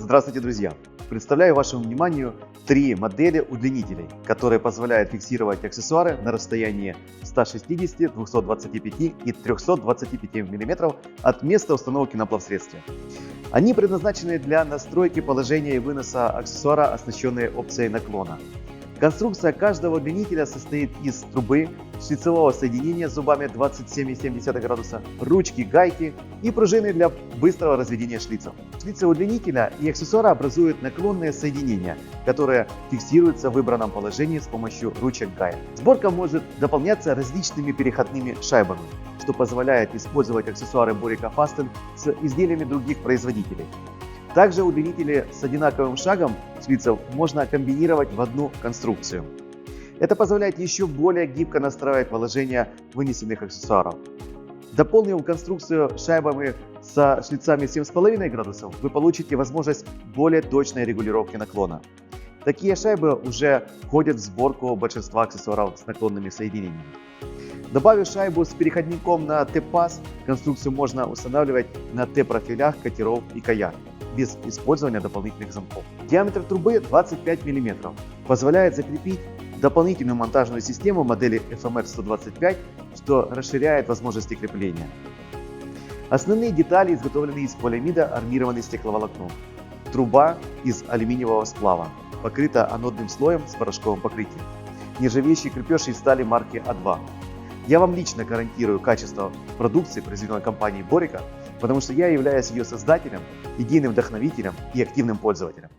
Здравствуйте, друзья! Представляю вашему вниманию три модели удлинителей, которые позволяют фиксировать аксессуары на расстоянии 160, 225 и 325 мм от места установки на плавсредстве. Они предназначены для настройки положения и выноса аксессуара, оснащенные опцией наклона. Конструкция каждого удлинителя состоит из трубы, шлицевого соединения с зубами 27,7 градуса, ручки, гайки и пружины для быстрого разведения шлицев. Шлицы удлинителя и аксессуара образуют наклонные соединения, которые фиксируются в выбранном положении с помощью ручек гаек. Сборка может дополняться различными переходными шайбами, что позволяет использовать аксессуары Borica Fasten с изделиями других производителей. Также удлинители с одинаковым шагом шлицев можно комбинировать в одну конструкцию. Это позволяет еще более гибко настраивать положение вынесенных аксессуаров. Дополнив конструкцию шайбами со шлицами 7,5 градусов, вы получите возможность более точной регулировки наклона. Такие шайбы уже входят в сборку большинства аксессуаров с наклонными соединениями. Добавив шайбу с переходником на Т-паз, конструкцию можно устанавливать на Т-профилях катеров и каяк без использования дополнительных замков. Диаметр трубы 25 мм позволяет закрепить дополнительную монтажную систему модели FMR 125, что расширяет возможности крепления. Основные детали изготовлены из полиамида армированный стекловолокном. Труба из алюминиевого сплава, покрыта анодным слоем с порошковым покрытием. Нержавеющий крепеж из стали марки А2. Я вам лично гарантирую качество продукции, произведенной компанией Борика, потому что я являюсь ее создателем, идейным вдохновителем и активным пользователем.